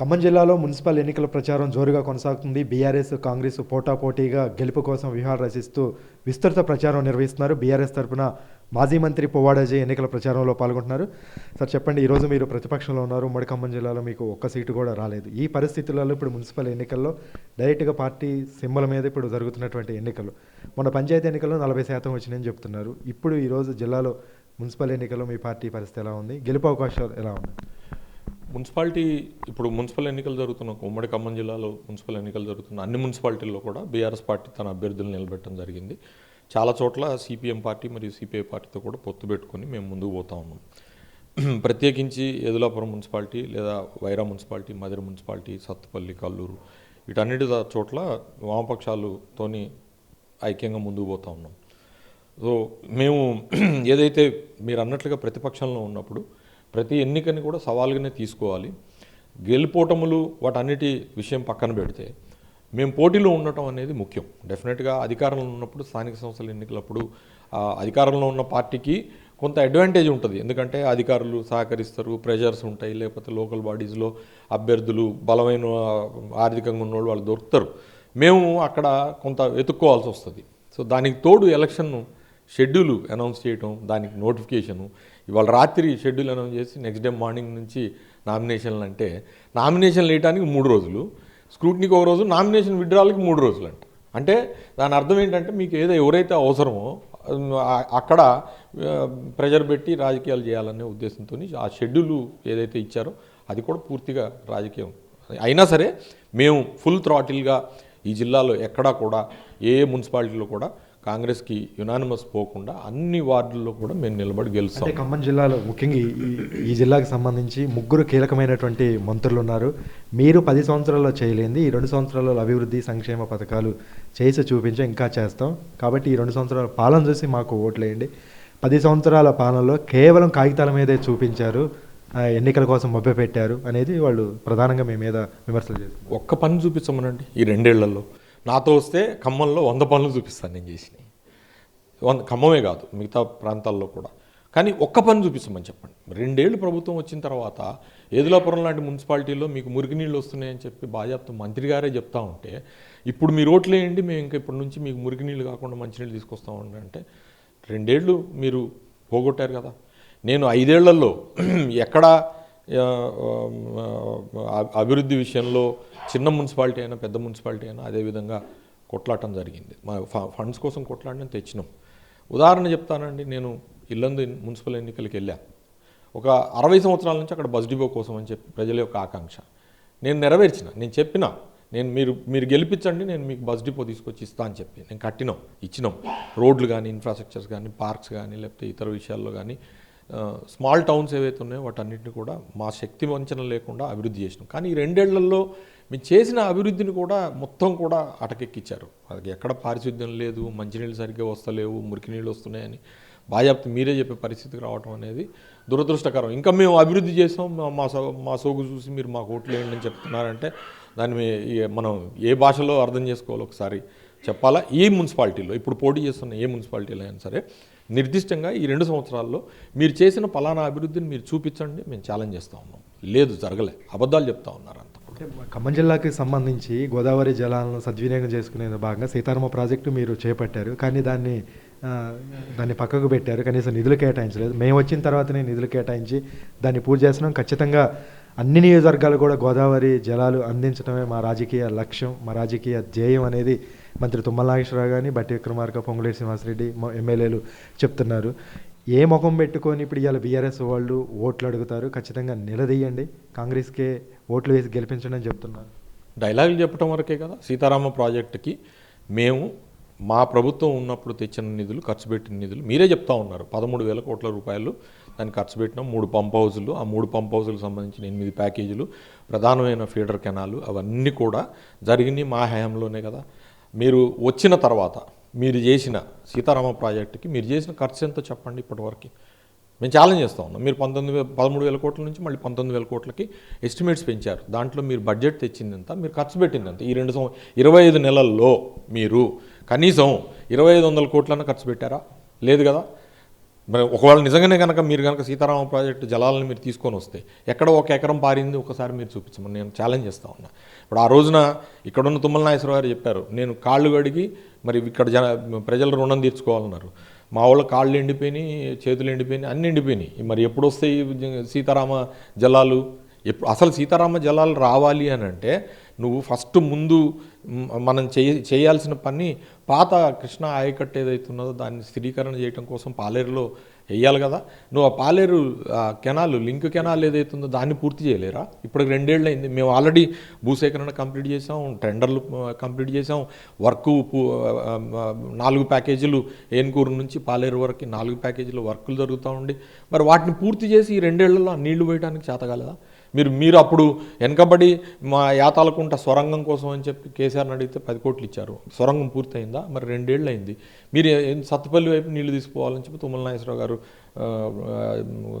ఖమ్మం జిల్లాలో మున్సిపల్ ఎన్నికల ప్రచారం జోరుగా కొనసాగుతుంది. బీఆర్ఎస్ కాంగ్రెస్ పోటాపోటీగా గెలుపు కోసం వ్యూహాలు రచిస్తూ విస్తృత ప్రచారం నిర్వహిస్తున్నారు. బీఆర్ఎస్ తరఫున మాజీ మంత్రి పువ్వాడజీ ఎన్నికల ప్రచారంలో పాల్గొంటున్నారు. సార్ చెప్పండి ఈరోజు మీరు ప్రతిపక్షంలో ఉన్నారు. ఉమ్మడి ఖమ్మం జిల్లాలో మీకు ఒక్క సీటు కూడా రాలేదు. ఈ పరిస్థితులలో ఇప్పుడు మున్సిపల్ ఎన్నికల్లో డైరెక్ట్గా పార్టీ సింబల్ మీద ఇప్పుడు జరుగుతున్నటువంటి ఎన్నికలు. మన పంచాయతీ ఎన్నికల్లో నలభై శాతం వచ్చినాయని చెప్తున్నారు. ఇప్పుడు ఈరోజు జిల్లాలో మున్సిపల్ ఎన్నికల్లో మీ పార్టీ పరిస్థితి ఎలా ఉంది? గెలుపు అవకాశాలు ఎలా ఉన్నాయి? మున్సిపాలిటీ ఇప్పుడు మున్సిపల్ ఎన్నికలు జరుగుతున్న ఉమ్మడి ఖమ్మం జిల్లాలో మున్సిపల్ ఎన్నికలు జరుగుతున్న అన్ని మున్సిపాలిటీల్లో కూడా బీఆర్ఎస్ పార్టీ తన అభ్యర్థులను నిలబెట్టడం జరిగింది. చాలా చోట్ల సిపిఎం పార్టీ మరియు సిపిఐ పార్టీతో కూడా పొత్తు పెట్టుకొని మేము ముందుకు పోతా ఉన్నాం. ప్రత్యేకించి ఎదులాపురం మున్సిపాలిటీ లేదా వైరా మున్సిపాలిటీ మధుర మున్సిపాలిటీ సత్తుపల్లి కల్లూరు వీటన్నిటి చోట్ల వామపక్షాలతోని ఐక్యంగా ముందుకు పోతా ఉన్నాం. సో మేము ఏదైతే మీరు అన్నట్లుగా ప్రతిపక్షంలో ఉన్నప్పుడు ప్రతి ఎన్నికని కూడా సవాలుగానే తీసుకోవాలి. గెలుపోటములు వాటన్నిటి విషయం పక్కన పెడితే మేము పోటీలో ఉండటం అనేది ముఖ్యం. డెఫినెట్గా అధికారంలో ఉన్నప్పుడు స్థానిక సంస్థల ఎన్నికలప్పుడు ఆ అధికారంలో ఉన్న పార్టీకి కొంత అడ్వాంటేజ్ ఉంటుంది. ఎందుకంటే అధికారులు సహకరిస్తారు ప్రెజర్స్ ఉంటాయి లేకపోతే లోకల్ బాడీస్లో అభ్యర్థులు బలమైన ఆర్థికంగా ఉన్నవాళ్ళు వాళ్ళు దొరుకుతారు. మేము అక్కడ కొంత వెతుక్కోవాల్సి వస్తుంది. సో దానికి తోడు ఎలక్షన్ షెడ్యూల్ అనౌన్స్ చేయటం దానికి నోటిఫికేషను. ఇవాళ రాత్రి షెడ్యూల్ అనౌన్స్ చేసి నెక్స్ట్ డే మార్నింగ్ నుంచి నామినేషన్లు అంటే నామినేషన్లు వేయడానికి మూడు రోజులు స్క్రూటినీకి ఒక రోజు నామినేషన్ విడ్రాల్కి మూడు రోజులు అంట అంటే దాని అర్థం ఏంటంటే మీకు ఏదో ఎవరైతే అవసరమో అక్కడ ప్రెజర్ పెట్టి రాజకీయాలు చేయాలనే ఉద్దేశంతో ఆ షెడ్యూల్ ఏదైతే ఇచ్చారో అది కూడా పూర్తిగా రాజకీయం. అయినా సరే మేము ఫుల్ థ్రాటిల్గా ఈ జిల్లాలో ఎక్కడా కూడా ఏ మున్సిపాలిటీలో కూడా కాంగ్రెస్కి యునానిమస్ పోకుండా అన్ని వార్డుల్లో కూడా మేము నిలబడి గెలుస్తాం. ఖమ్మం జిల్లాలో ముఖ్యంగా ఈ- జిల్లాకి సంబంధించి ముగ్గురు కీలకమైనటువంటి మంత్రులు ఉన్నారు. మీరు పది సంవత్సరాల్లో చేయలేంది ఈ రెండు సంవత్సరాల్లో అభివృద్ధి సంక్షేమ పథకాలు చేసి చూపించి ఇంకా చేస్తాం. కాబట్టి ఈ రెండు సంవత్సరాల పాలన చూసి మాకు ఓట్లేయండి. పది సంవత్సరాల పాలనలో కేవలం కాగితాల మీదే చూపించారు ఎన్నికల కోసం పెట్టారు అనేది వాళ్ళు ప్రధానంగా మీ మీద విమర్శలు చేస్తారు ఒక్క పని చూపించమనండి ఈ రెండేళ్ళలో. నాతో వస్తే ఖమ్మంలో వంద పనులు చూపిస్తాను నేను చేసినవి. వంద ఖమ్మమే కాదు మిగతా ప్రాంతాల్లో కూడా. కానీ ఒక్క పని చూపిస్తామని చెప్పండి. రెండేళ్ళు ప్రభుత్వం వచ్చిన తర్వాత ఏదులాపురం లాంటి మున్సిపాలిటీలో మీకు మురికి నీళ్ళు వస్తున్నాయని చెప్పి బాజాప్త మంత్రి గారే చెప్తా ఉంటే ఇప్పుడు మీరు ఓట్లేయండి మేము ఇంకా ఇప్పటి నుంచి మీకు మురికి నీళ్ళు కాకుండా మంచినీళ్ళు తీసుకొస్తామండి అంటే రెండేళ్ళు మీరు పోగొట్టారు కదా. నేను ఐదేళ్ళలో ఎక్కడా అభివృద్ధి విషయంలో చిన్న మున్సిపాలిటీ అయినా పెద్ద మున్సిపాలిటీ అయినా అదేవిధంగా కొట్లాడటం జరిగింది. మా ఫ- ఫండ్స్ కోసం కొట్లాడడం తెచ్చినాం. ఉదాహరణ చెప్తానండి నేను ఇల్లందు మున్సిపల్ ఎన్నికలకు వెళ్ళా. ఒక అరవై సంవత్సరాల నుంచి అక్కడ బస్ డిపో కోసం అని చెప్పి ప్రజల యొక్క ఆకాంక్ష. నేను నెరవేర్చిన నేను చెప్పిన నేను మీరు మీరు గెలిపించండి నేను మీకు బస్ డిపో తీసుకొచ్చి ఇస్తా అని చెప్పి. నేను కట్టినాం ఇచ్చినాం. రోడ్లు కానీ ఇన్ఫ్రాస్ట్రక్చర్స్ కానీ పార్క్స్ కానీ లేకపోతే ఇతర విషయాల్లో కానీ స్మాల్ టౌన్స్ ఏవైతే ఉన్నాయో వాటన్నిటిని కూడా మా శక్తి వంచన లేకుండా అభివృద్ధి చేసినాం. కానీ ఈ రెండేళ్ళలో మేము చేసిన అభివృద్ధిని కూడా మొత్తం కూడా అటకెక్కిచ్చారు. అది ఎక్కడ పారిశుద్ధ్యం లేదు మంచినీళ్ళు సరిగ్గా వస్తలేవు మురికి నీళ్ళు వస్తున్నాయని బాజాప్తి మీరే చెప్పే పరిస్థితికి రావడం అనేది దురదృష్టకరం. ఇంకా మేము అభివృద్ధి చేసాం. మా- మా సో మా సోగు చూసి మీరు మాకు ఓట్లు వేయండి అని చెప్తున్నారంటే దాన్ని మీ- మనం ఏ భాషలో అర్థం చేసుకోవాలో ఒకసారి చెప్పాలా? ఏ మున్సిపాలిటీలో ఇప్పుడు పోటీ చేస్తున్న ఏ మున్సిపాలిటీలో అయినా సరే నిర్దిష్టంగా ఈ రెండు సంవత్సరాల్లో మీరు చేసిన పలానా అభివృద్ధిని మీరు చూపించండి మేము ఛాలెంజ్ చేస్తూ ఉన్నాం. లేదు జరగలే. అబద్ధాలు చెప్తా ఉన్నారు అంత ఖమ్మం జిల్లాకి సంబంధించి గోదావరి జలాలను సద్వినియోగం చేసుకునే భాగంగా సీతారామ ప్రాజెక్టు మీరు చేపట్టారు. కానీ దాన్ని దాన్ని పక్కకు పెట్టారు. కనీసం నిధులు కేటాయించలేదు. మేము వచ్చిన తర్వాతనే నిధులు కేటాయించి దాన్ని పూర్తి చేస్తున్నాం. ఖచ్చితంగా అన్ని నియోజకవర్గాలు కూడా గోదావరి జలాలు అందించడమే మా రాజకీయ లక్ష్యం మా రాజకీయ ధ్యేయం అనేది మంత్రి తుమ్మల నాగేశ్వరరావు కానీ బట్టి విక్రమార్క పొంగులేటి శ్రీనివాసరెడ్డి ఎమ్మెల్యేలు చెప్తున్నారు. ఏ ముఖం పెట్టుకొని ఇప్పుడు ఇవాళ బీఆర్ఎస్ వాళ్ళు ఓట్లు అడుగుతారు ఖచ్చితంగా నిలదీయండి. కాంగ్రెస్కే ఓట్లు వేసి గెలిపించండి అని చెప్తున్నారు. డైలాగులు చెప్పడం వరకే కదా. సీతారామ ప్రాజెక్టుకి మేము మా ప్రభుత్వం ఉన్నప్పుడు తెచ్చిన నిధులు ఖర్చు పెట్టిన నిధులు మీరే చెప్తా ఉన్నారు. పదమూడు వేల కోట్ల రూపాయలు దాన్ని ఖర్చు పెట్టినాం. మూడు పంప్ హౌజులు ఆ మూడు పంప్ హౌజులకు సంబంధించిన ఎనిమిది ప్యాకేజీలు ప్రధానమైన ఫీడర్ కెనాలు అవన్నీ కూడా జరిగినాయి మా హయాంలోనే కదా. మీరు వచ్చిన తర్వాత మీరు చేసిన సీతారామ ప్రాజెక్టుకి మీరు చేసిన ఖర్చు ఎంతో చెప్పండి ఇప్పటివరకు. మేము ఛాలెంజ్ చేస్తూ ఉన్నాం. మీరు పంతొమ్మిది వేల పదమూడు వేల కోట్ల నుంచి మళ్ళీ పంతొమ్మిది వేల కోట్లకి ఎస్టిమేట్స్ పెంచారు. దాంట్లో మీరు బడ్జెట్ తెచ్చిందంత మీరు ఖర్చు పెట్టిందంత. ఈ రెండు సంవ ఇరవై ఐదు నెలల్లో మీరు కనీసం ఇరవై ఐదు వందల కోట్లన్నా ఖర్చు పెట్టారా? లేదు కదా? మరి ఒకవేళ నిజంగానే కనుక మీరు కనుక సీతారామ ప్రాజెక్టు జలాలను మీరు తీసుకొని వస్తే ఎక్కడ ఒక ఎకరం పారింది ఒకసారి మీరు చూపించమని నేను ఛాలెంజ్ చేస్తా ఉన్నా. ఇప్పుడు ఆ రోజున ఇక్కడున్న తుమ్మల నాగేశ్వరరావు గారు చెప్పారు నేను కాళ్ళు కడిగి మరి ఇక్కడ జన ప్రజల రుణం తీర్చుకోవాలన్నారు. మా వాళ్ళ కాళ్ళు ఎండిపోయినాయి చేతులు ఎండిపోయినాయి అన్నీ ఎండిపోయినాయి. మరి ఎప్పుడు వస్తాయి సీతారామ జలాలు? ఎప్పుడు అసలు సీతారామ జలాలు రావాలి అని అంటే నువ్వు ఫస్ట్ ముందు మనం చేయ చేయాల్సిన పని పాత కృష్ణ ఆయకట్టు ఏదైతే ఉన్నదో దాన్ని స్థిరీకరణ చేయడం కోసం పాలేరులో వేయాలి కదా. నువ్వు ఆ పాలేరు కెనాల్ లింక్ కెనాల్ ఏదైతే ఉందో దాన్ని పూర్తి చేయలేరా? ఇప్పుడు రెండేళ్ళు అయింది మేము ఆల్రెడీ భూసేకరణ కంప్లీట్ చేసాం టెండర్లు కంప్లీట్ చేసాం వర్క్ నాలుగు ప్యాకేజీలు ఏన్కూరు నుంచి పాలేరు వరకు నాలుగు ప్యాకేజీలు వర్కులు జరుగుతూ ఉండి మరి వాటిని పూర్తి చేసి ఈ రెండేళ్ళలో నీళ్ళు పోయడానికి చేతగాలదా? మీరు మీరు అప్పుడు వెనకబడి మా యాతాలకుంట సొరంగం కోసం అని చెప్పి కేసీఆర్ని అడిగితే పది కోట్లు ఇచ్చారు. సొరంగం పూర్తయిందా? మరి రెండేళ్ళు అయింది మీరు ఏ- సత్తుపల్లి వైపు నీళ్ళు తీసుకోవాలని చెప్పి తుమ్మల నాగేశ్వరరావు గారు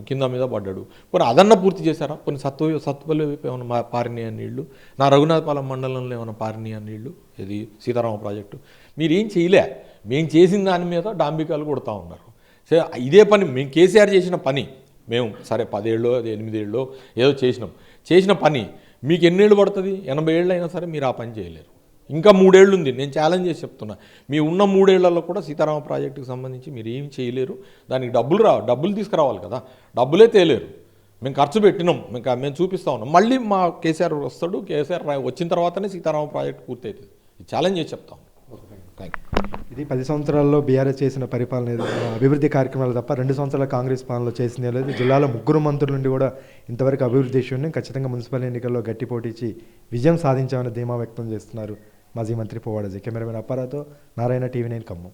కింద మీద పడ్డాడు. కొన్ని అదన్నా పూర్తి చేశారా? కొన్ని సత్తు సత్తుపల్లి వైపు ఏమైనా మా పారినాయా నీళ్ళు? నా రఘునాథపాలెం మండలంలో ఏమైనా పారినీయ నీళ్ళు? ఇది సీతారామ ప్రాజెక్టు. మీరు ఏం చేయలే. మేము చేసిన దాని మీద డాంబికాలు కొడతా ఉన్నారు. సరే ఇదే పని మేము కేసీఆర్ చేసిన పని. మేము సరే పదేళ్ళు అది ఎనిమిదేళ్ళు ఏదో చేసినాం. చేసిన పని మీకు ఎన్నేళ్ళు పడుతుంది? ఎనభై ఏళ్ళు అయినా సరే మీరు ఆ పని చేయలేరు. ఇంకా మూడేళ్ళు ఉంది నేను ఛాలెంజ్ చేసి చెప్తున్నా. మీ ఉన్న మూడేళ్ళలో కూడా సీతారామ ప్రాజెక్టుకి సంబంధించి మీరు ఏమి చేయలేరు. దానికి డబ్బులు రా డబ్బులు తీసుకురావాలి కదా. డబ్బులే తేలేరు. మేము ఖర్చు పెట్టినాం. మేము మేము చూపిస్తా ఉన్నాం. మళ్ళీ మా కేసీఆర్ వస్తాడు. కేసీఆర్ వచ్చిన తర్వాతనే సీతారామ ప్రాజెక్ట్ పూర్తి అవుతుంది ఛాలెంజ్ చేసి చెప్తాం థ్యాంక్ యూ ఇది పది సంవత్సరాల్లో బీఆర్ఎస్ చేసిన పరిపాలన అభివృద్ధి కార్యక్రమాలు తప్ప రెండు సంవత్సరాల కాంగ్రెస్ పాలనలో చేసింది లేదు. జిల్లాలో ముగ్గురు మంత్రుల నుండి కూడా ఇంతవరకు అభివృద్ధి విషయంలో ఖచ్చితంగా మున్సిపల్ ఎన్నికల్లో గట్టి పోటీచి విజయం సాధించామని ధీమా వ్యక్తం చేస్తున్నారు మాజీ మంత్రి పోవాడజీ కెమెరామెన్ అప్పారాతో నారాయణ టీవీ నైన్ ఖమ్మం.